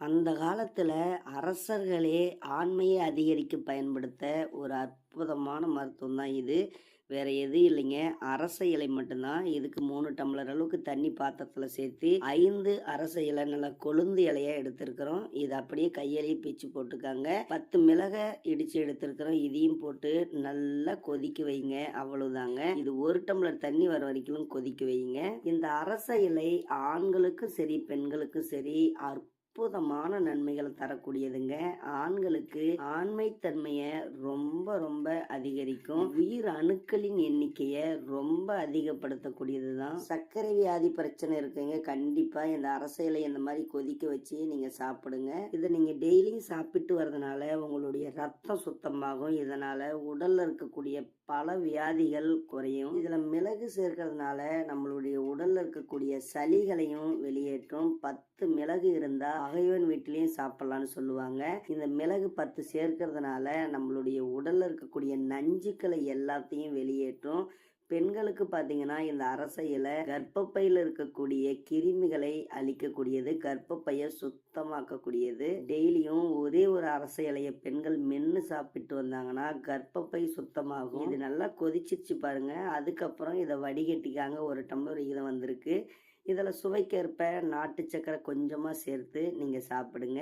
அந்த காலத்தில் அரசர்களே ஆண்மையை அதிகரிக்க பயன்படுத்த ஒரு அற்புதமான மருத்துவம் தான் இது. வேற எதுவும் இல்லைங்க. அரச இலை மட்டும்தான். இதுக்கு மூணு டம்ளர் அளவுக்கு தண்ணி பாத்திரத்தில் சேர்த்து ஐந்து அரச இலை நல்லா கொழுந்து இலையாக எடுத்திருக்கிறோம். இது அப்படியே கையிலேயே பிச்சு போட்டுக்காங்க. பத்து மிளகை இடித்து எடுத்திருக்கிறோம். இதையும் போட்டு நல்லா கொதிக்க வைங்க. அவ்வளவுதாங்க. இது ஒரு டம்ளர் தண்ணி வர வரைக்கும் கொதிக்க வைங்க. இந்த அரச இலை ஆண்களுக்கும் சரி பெண்களுக்கும் சரி அற்ப அற்புதமான நன்மைகளை தரக்கூடியதுங்க. ஆண்களுக்கு ஆண்மைத்தன்மையை ரொம்ப ரொம்ப அதிகரிக்கும். உயிர் அணுக்களின் எண்ணிக்கையை ரொம்ப அதிகப்படுத்தக்கூடியது தான் சர்க்கரை வியாதி பிரச்சனை இருக்குங்க. கண்டிப்பா இந்த அரசியலை இந்த மாதிரி கொதிக்க வச்சு நீங்க சாப்பிடுங்க. இதை நீங்க டெய்லியும் சாப்பிட்டு வரதுனால உங்களுடைய ரத்தம் சுத்தமாகும். இதனால உடல்ல இருக்கக்கூடிய பல வியாதிகள் குறையும். இதுல மிளகு சேர்க்கறதுனால நம்மளுடைய உடல்ல இருக்கக்கூடிய சளிகளையும் வெளியேற்றும். பத்து மிளகு இருந்தா பகைவன் வீட்டிலையும் சாப்பிடலான்னு சொல்லுவாங்க. இந்த மிளகு பத்து சேர்க்கறதுனால நம்மளுடைய உடல்ல இருக்கக்கூடிய நஞ்சுக்களை எல்லாத்தையும் வெளியேற்றும். பெண்களுக்கு பார்த்தீங்கன்னா இந்த அரச இலை கர்ப்பப்பையில் இருக்கக்கூடிய கிருமிகளை அழிக்கக்கூடியது கர்ப்பப்பையை சுத்தமாக்கக்கூடியது. டெய்லியும் ஒரே ஒரு அரச இலையை பெண்கள் மென்று சாப்பிட்டு வந்தாங்கன்னா கர்ப்பப்பை சுத்தமாகும். இது நல்லா கொதிச்சிச்சு பாருங்க. அதுக்கப்புறம் இதை வடிகட்டிக்காங்க. ஒரு டம்ளர் இதை வந்திருக்கு. இதில் சுவைக்கேற்ப நாட்டு சக்கரை கொஞ்சமாக சேர்த்து நீங்கள் சாப்பிடுங்க.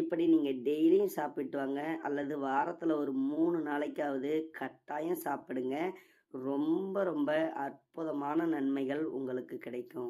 இப்படி நீங்கள் டெய்லியும் சாப்பிட்டு வாங்க. அல்லது வாரத்தில் ஒரு மூணு நாளைக்காவது கட்டாயம் சாப்பிடுங்க. ரொம்ப ரொம்ப அற்புதமான நன்மைகள் உங்களுக்கு கிடைக்கும்.